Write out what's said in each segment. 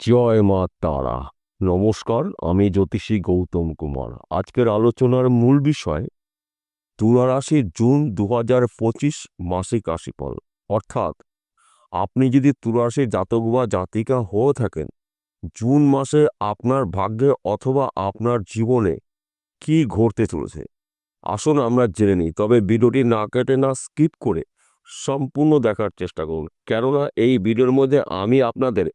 জয় মা তারা। নমস্কার, আমি জ্যোতিষী গৌতম কুমার। আজকের আলোচনার মূল বিষয় তুলা জুন দু হাজার পঁচিশ মাসিক রাশিফল। অর্থাৎ, আপনি যদি তুলা জাতক বা জাতিকা হয়ে থাকেন, জুন মাসে আপনার ভাগ্যে অথবা আপনার জীবনে কি ঘটতে চলেছে? আসুন আমরা জেনে নিই, তবে ভিডিওটি না কেটে না স্কিপ করে সম্পূর্ণ দেখার চেষ্টা করুন। কেননা এই ভিডিওর মধ্যে আমি আপনাদের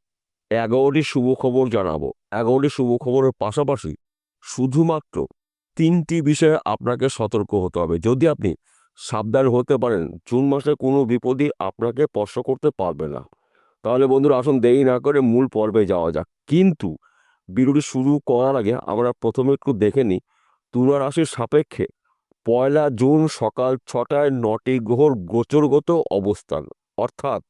এগারোটি শুভ খবর জানাব। এগারোটি শুভ খবরের পাশাপাশি শুধুমাত্র তিনটি বিষয়ে আপনাকে সতর্ক হতে হবে। যদি আপনি সাবধান হতে পারেন, জুন মাসে কোনো বিপদই আপনাকে স্পর্শ করতে পারবে না। তাহলে বন্ধুরা, আসুন দেরি না করে মূল পর্বে যাওয়া যাক। কিন্তু ভিডিওটি শুরু করার আগে আমরা প্রথমে একটু দেখে নিই। তুলা রাশির সাপেক্ষে পয়লা জুন সকাল ছটায় নটি গ্রহর গোচরগত অবস্থান। অর্থাৎ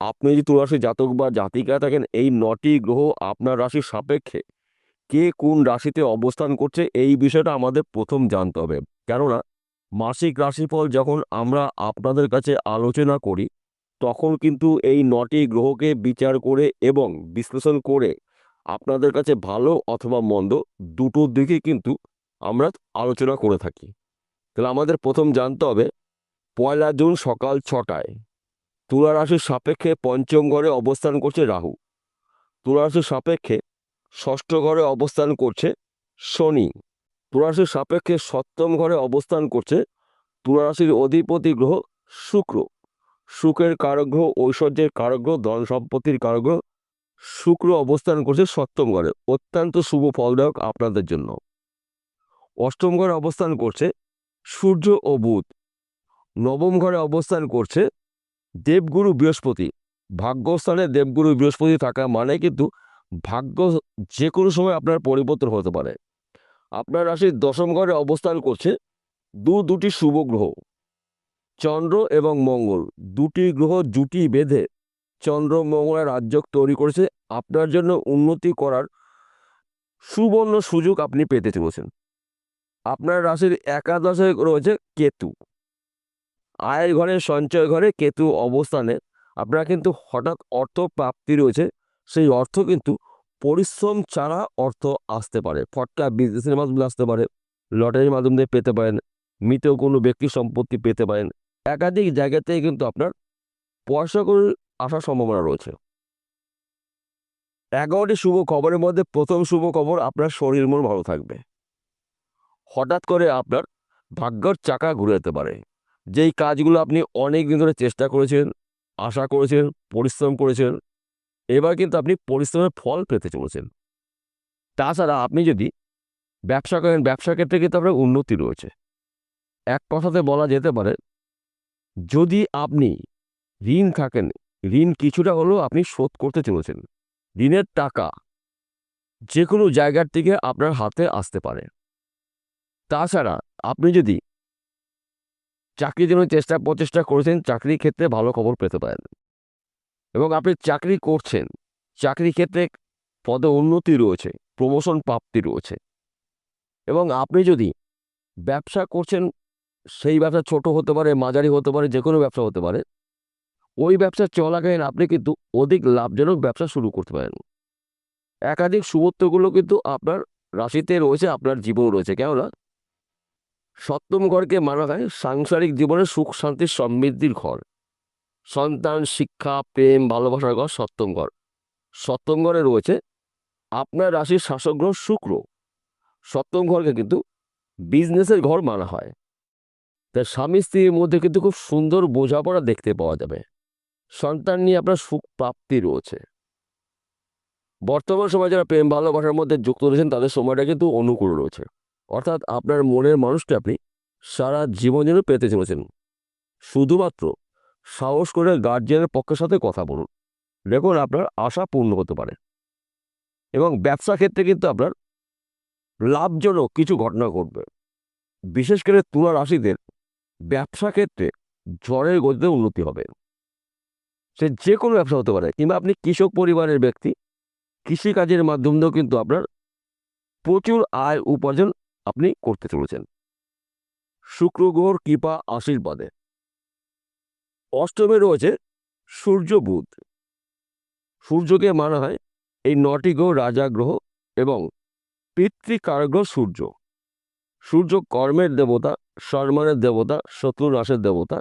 আপনি যদি তুলারাশি জাতক বা জাতিকা থাকেন, এই নটি গ্রহ আপনার রাশির সাপেক্ষে। কে কোন রাশিতে অবস্থান করছে, এই বিষয়টা আমাদের প্রথম জানতে হবে। কেননা, মাসিক রাশিফল যখন আমরা আপনাদের কাছে আলোচনা করি, তখন কিন্তু এই নটি গ্রহকে বিচার করে এবং বিশ্লেষণ করে আপনাদের কাছে ভালো অথবা মন্দ দুটোর দিকে কিন্তু আমরা আলোচনা করে থাকি। তাহলে আমাদের প্রথম জানতে হবে, পয়লা জুন সকাল ছটায়। তুলা রাশির সাপেক্ষে পঞ্চম ঘরে অবস্থান করছে রাহু। তুলা রাশির সাপেক্ষে ষষ্ঠ ঘরে অবস্থান করছে শনি। তুলা রাশির সাপেক্ষে সপ্তম ঘরে অবস্থান করছে তুলা রাশির অধিপতি গ্রহ শুক্র। সুখের কারগ্রহ, ঐশ্বর্যের কারগ্রহ, ধন সম্পত্তির কারগ্রহ শুক্র অবস্থান করছে সপ্তম ঘরে। অত্যন্ত শুভ ফলদায়ক আপনাদের জন্য। অষ্টম ঘরে অবস্থান করছে সূর্য ও বুধ। নবম ঘরে অবস্থান করছে দেবগুরু বৃহস্পতি। ভাগ্যস্থানে দেবগুরু বৃহস্পতি থাকা মানে কিন্তু ভাগ্য যে কোনো সময় আপনার পরিবর্তন হতে পারে। আপনার রাশির দশম ঘরে অবস্থান করছে দু দুটি শুভ গ্রহ, চন্দ্র এবং মঙ্গল। দুটি গ্রহ জুটি বেঁধে চন্দ্র মঙ্গলের রাজ্য তৈরি করেছে। আপনার জন্য উন্নতি করার সুবর্ণ সুযোগ আপনি পেতে চলেছেন। আপনার রাশির একাদশে রয়েছে কেতু। আয়ের ঘরে সঞ্চয় ঘরে কেতু অবস্থানে। আপনার কিন্তু হঠাৎ অর্থ প্রাপ্তি রয়েছে, সেই অর্থ কিন্তু পরিশ্রম ছাড়া অর্থ আসতে পারে। ফটকা বিজনেসের মাধ্যমে আসতে পারে, লটারির মাধ্যমে পেতে পারেন মৃত কোনো ব্যক্তি সম্পত্তি পেতে পারেন। একাধিক জায়গা থেকে কিন্তু আপনার পয়সা করে আসার সম্ভাবনা রয়েছে। এগারোটি শুভ খবরের মধ্যে প্রথম শুভ খবর, আপনার শরীর মন ভালো থাকবে। হঠাৎ করে আপনার ভাগ্যর চাকা ঘুরে যেতে পারে। যেই কাজগুলো আপনি অনেক দিন ধরে চেষ্টা করেছেন, আশা করেছেন, পরিশ্রম করেছেন, এবার কিন্তু আপনি পরিশ্রমের ফল পেতে চলেছেন। তাছাড়া আপনি যদি ব্যবসা করেন ব্যবসা ক্ষেত্রে কিন্তু আপনার উন্নতি রয়েছে। এক কথাতে বলা যেতে পারে, যদি আপনি ঋণ থাকেন, ঋণ কিছুটা হলেও আপনি শোধ করতে চলেছেন, ঋণের টাকা যে কোনো জায়গার থেকে আপনার হাতে আসতে পারে। তাছাড়া আপনি যদি চাকরির জন্য চেষ্টা প্রচেষ্টা করেছেন, চাকরির ক্ষেত্রে ভালো খবর পেতে পারেন। এবং আপনি চাকরি করছেন চাকরি ক্ষেত্রে পদে উন্নতি রয়েছে প্রমোশন প্রাপ্তি রয়েছে। এবং আপনি যদি ব্যবসা করছেন, সেই ব্যবসা ছোট হতে পারে, মাঝারি হতে পারে যে কোনো ব্যবসা হতে পারে, ওই ব্যবসা চলাকালীন আপনি কিন্তু অধিক লাভজনক ব্যবসা শুরু করতে পারেন। একাধিক শুভত্বগুলো কিন্তু আপনার রাশিতে রয়েছে, আপনার জীবন রয়েছে, কেননা সপ্তম ঘরকে মানা হয় সাংসারিক জীবনে সুখ শান্তির সমৃদ্ধির ঘর। সন্তান, শিক্ষা, প্রেম, ভালোবাসার ঘর সপ্তম ঘর সপ্তম ঘরে রয়েছে আপনার রাশির শাসক গ্রহ শুক্র। সপ্তম ঘরকে কিন্তু বিজনেসের ঘর মানা হয়। তাই স্বামী স্ত্রীর মধ্যে কিন্তু খুব সুন্দর বোঝাপড়া দেখতে পাওয়া যাবে। সন্তান নিয়ে আপনার সুখ প্রাপ্তি রয়েছে। বর্তমান সময় যারা প্রেম, ভালোবাসার মধ্যে যুক্ত রয়েছেন, তাদের সময়টা কিন্তু অনুকূল রয়েছে। অর্থাৎ আপনার মনের মানুষকে আপনি সারা জীবন যেন পেতে চলেছেন। শুধুমাত্র সাহস করে গার্জিয়ানের পক্ষের সাথে কথা বলুন। দেখুন আপনার আশা পূর্ণ হতে পারে। এবং ব্যবসা ক্ষেত্রে কিন্তু আপনার লাভজনক কিছু ঘটনা ঘটবে। বিশেষ করে তুলা রাশিদের ব্যবসা ক্ষেত্রে ঝড়ের গতিতে উন্নতি হবে। সে যে কোনো ব্যবসা হতে পারে, কিংবা আপনি কৃষক পরিবারের ব্যক্তি, কৃষিকাজের মাধ্যমেও কিন্তু আপনার প্রচুর আয় উপার্জন আপনি করতে চলেছেন। শুক্র গ্রহর কৃপা আশীর্বাদে। অষ্টমে রয়েছে সূর্য বুধ। সূর্যকে মানা হয় এই নটি গ্রহ রাজা গ্রহ এবং পিতৃকারগ্রহ সূর্য। সূর্য কর্মের দেবতা সম্মানের দেবতা শত্রু নাশের দেবতা।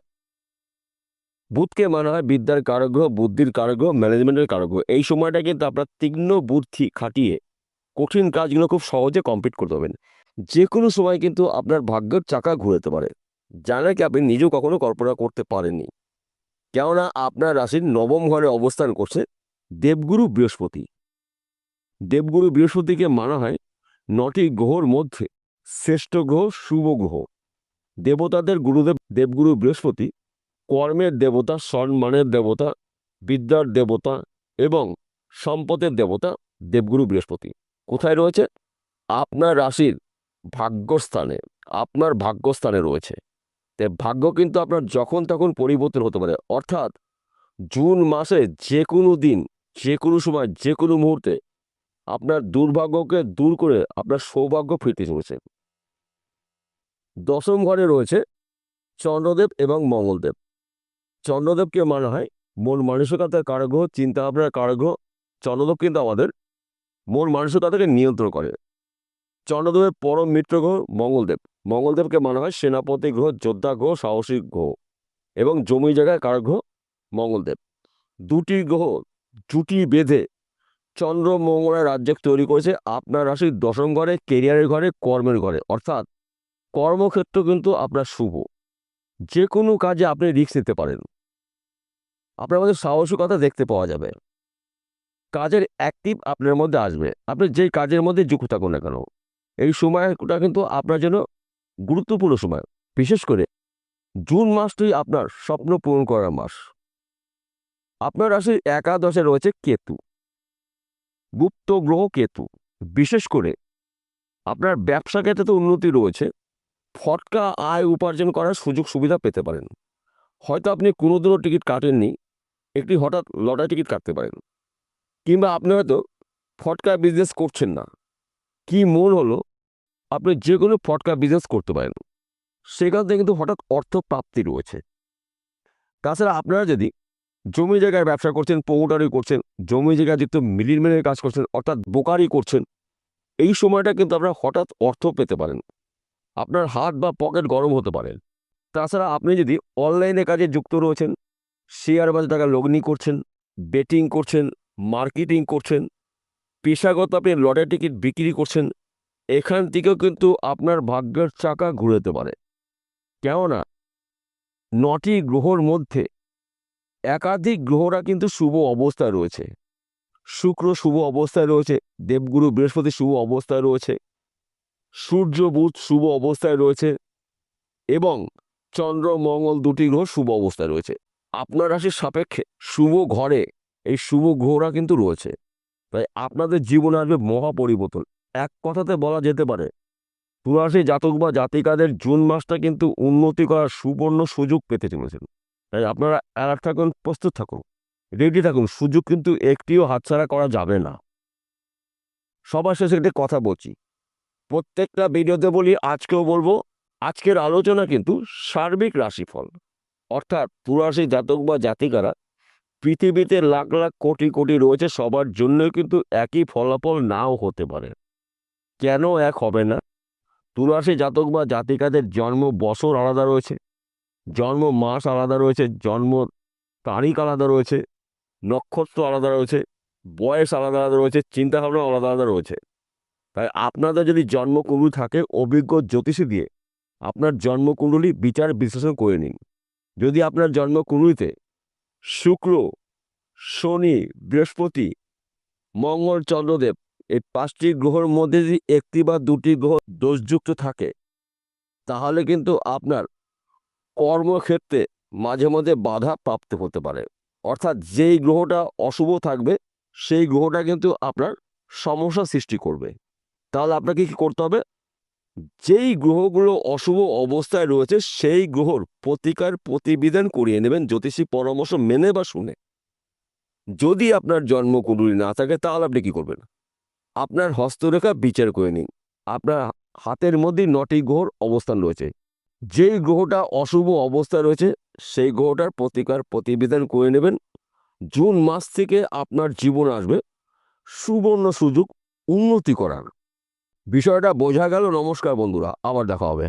বুধকে মানা হয় বিদ্যার কারগ্রহ বুদ্ধির কারগ্রহ ম্যানেজমেন্টের কারগ্রহ এই সময়টা কিন্তু আপনার তীক্ষ্ণ বুদ্ধি খাটিয়ে কঠিন কাজগুলো খুব সহজে কমপ্লিট করতে পারবেন। যে কোনো সময় কিন্তু আপনার ভাগ্যের চাকা ঘুরেতে পারে যা নাকি আপনি নিজেও কখনো কল্পনা করতে পারেননি। কেননা আপনার রাশির নবম ঘরে অবস্থান করছে দেবগুরু বৃহস্পতি। দেবগুরু বৃহস্পতিকে মানা হয় নটি গ্রহর মধ্যে শ্রেষ্ঠ গ্রহ, শুভ গ্রহ। দেবতাদের গুরুদেব দেবগুরু বৃহস্পতি, কর্মের দেবতা, সম্মানের দেবতা, বিদ্যার দেবতা এবং সম্পদের দেবতা দেবগুরু বৃহস্পতি। কোথায় রয়েছে? আপনার রাশির ভাগ্যস্থানে, আপনার ভাগ্যস্থানে রয়েছে। তে ভাগ্য কিন্তু আপনার যখন তখন পরিবর্তন হতে পারে। অর্থাৎ জুন মাসে যে কোনো দিন যে কোনো সময় যে কোনো মুহূর্তে আপনার দুর্ভাগ্যকে দূর করে আপনার সৌভাগ্য ফিরতে চলেছে। দশম ঘরে রয়েছে চন্দ্রদেব এবং মঙ্গলদেব। চন্দ্রদেবকে মানা হয় মন মানসিকতার কারগ্রহ চিন্তা ভাবনার কারগ্রহ। চন্দ্রদেব কিন্তু আমাদের মন মানসিকতাকে নিয়ন্ত্রণ করে। চন্দ্রদেবের পরম মিত্র গ্রহ মঙ্গলদেব। মঙ্গলদেবকে মানা হয় সেনাপতি গ্রহ, যোদ্ধা গ্রহ সাহসিক গ্রহ এবং জমি জায়গায় কার গ্রহ? মঙ্গলদেব। দুটি গ্রহ জুটি বেঁধে চন্দ্র মঙ্গলের রাজ্য তৈরি করেছে আপনার রাশির দশম ঘরে, কেরিয়ারের ঘরে, কর্মের ঘরে। অর্থাৎ কর্মক্ষেত্র কিন্তু আপনার শুভ। যে কোনো কাজে আপনি রিস্ক নিতে পারেন। আপনার মধ্যে সাহসিকতা দেখতে পাওয়া যাবে। কাজের অ্যাক্টিভ আপনার মধ্যে আসবে। আপনি যেই কাজের মধ্যে যুক্ত থাকুন না কেন। এই সময়টা কিন্তু আপনার জন্য গুরুত্বপূর্ণ সময়। বিশেষ করে জুন মাসটি আপনার স্বপ্ন পূরণ করার মাস। আপনার রাশির একাদশে রয়েছে কেতু। গুপ্ত গ্রহ কেতু। বিশেষ করে আপনার ব্যবসা ক্ষেত্রে তো উন্নতি রয়েছে। ফটকা আয় উপার্জন করার সুযোগ সুবিধা পেতে পারেন। হয়তো আপনি কোনোদিনও টিকিট কাটেননি, একটি হঠাৎ লটারি টিকিট কাটতে পারেন। কিংবা আপনি হয়তো ফটকা বিজনেস করছেন না। কি মন হলো আপনি যে কোনো ফটকা বিজনেস করতে পারেন। সেখান থেকে কিন্তু হঠাৎ অর্থ প্রাপ্তি রয়েছে। তাছাড়া আপনারা যদি জমি জায়গায় ব্যবসা করছেন প্রমোটারি করছেন, জমি জায়গায় যুক্ত মিলির কাজ করছেন, অর্থাৎ বোকারি করছেন, এই সময়টা কিন্তু আপনারা হঠাৎ অর্থ পেতে পারেন। আপনার হাত বা পকেট গরম হতে পারে। তাছাড়া আপনি যদি অনলাইনে কাজে যুক্ত রয়েছেন শেয়ার বাজার টাকা লগ্নি করছেন বেটিং করছেন মার্কেটিং করছেন, পেশাগত আপনি লটারি টিকিট বিক্রি করছেন এখান থেকেও কিন্তু আপনার ভাগ্যের চাকা ঘুরেতে পারে। কেননা, নটি গ্রহর মধ্যে একাধিক গ্রহরা কিন্তু শুভ অবস্থায় রয়েছে। শুক্র শুভ অবস্থায় রয়েছে, দেবগুরু বৃহস্পতি শুভ অবস্থায় রয়েছে, সূর্য বুধ শুভ অবস্থায় রয়েছে এবং চন্দ্র, মঙ্গল দুটি গ্রহ শুভ অবস্থায় রয়েছে। আপনার রাশির সাপেক্ষে শুভ ঘরে এই শুভ গ্রহরা কিন্তু রয়েছে। তাই আপনাদের জীবনে আসবে মহা পরিবর্তন। এক কথাতে বলা যেতে পারে তুলারাশি জাতক বা জাতিকাদের জুন মাসটা কিন্তু উন্নতি করার সুবর্ণ সুযোগ পেতে চলেছেন। তাই আপনারা অ্যালার্ট থাকুন, প্রস্তুত থাকুন, রেডি থাকুন, সুযোগ কিন্তু একটিও হাতছাড়া করা যাবে না। সবার শেষে একটি কথা বলছি, প্রত্যেকটা ভিডিওতে বলি, আজকেও বলব, আজকের আলোচনা কিন্তু সার্বিক রাশিফল, অর্থাৎ তুরাশি জাতক বা জাতিকারা পৃথিবীতে লাখ লাখ কোটি কোটি রয়েছে, সবার জন্য কিন্তু একই ফলাফল নাও হতে পারে। কেন এক হবে না? তুরাশি জাতক বা জাতিকাদের জন্ম বছর আলাদা রয়েছে, জন্ম মাস আলাদা রয়েছে, জন্ম তারিখ আলাদা রয়েছে, নক্ষত্র আলাদা রয়েছে, বয়স আলাদা আলাদা রয়েছে, চিন্তাভাবনা আলাদা আলাদা রয়েছে। তাই আপনাদের যদি জন্মকুণ্ডলী থাকে অভিজ্ঞ জ্যোতিষী দিয়ে, আপনার জন্মকুণ্ডলী বিচার বিশ্লেষণ করে নিন। যদি আপনার জন্মকুণ্ডলিতে শুক্র, শনি, বৃহস্পতি, মঙ্গল, চন্দ্রদেব এই পাঁচটি গ্রহর মধ্যে যদি একটি বা দুটি গ্রহ দোষযুক্ত থাকে, তাহলে কিন্তু আপনার কর্মক্ষেত্রে মাঝে মাঝে বাধা প্রাপ্ত হতে পারে। অর্থাৎ যেই গ্রহটা অশুভ থাকবে, সেই গ্রহটা কিন্তু আপনার সমস্যা সৃষ্টি করবে। তাহলে আপনাকে কি করতে হবে? যেই গ্রহগুলো অশুভ অবস্থায় রয়েছে, সেই গ্রহর প্রতিকার প্রতিবিধান করিয়ে নেবেন জ্যোতিষী পরামর্শ মেনে বা শুনে। যদি আপনার জন্মকুণ্ডলী না থাকে, তাহলে আপনি কি করবেন? আপনার হস্তরেখা বিচার করে নিন। আপনার হাতের মধ্যে নটি গ্রহর অবস্থান রয়েছে। যেই গ্রহটা অশুভ অবস্থা রয়েছে, সেই গ্রহটার প্রতিকার প্রতিবেদন করে নেবেন। জুন মাস থেকে আপনার জীবন আসবে। সুবর্ণ সুযোগ উন্নতি করার। বিষয়টা বোঝা গেল। নমস্কার বন্ধুরা, আবার দেখা হবে।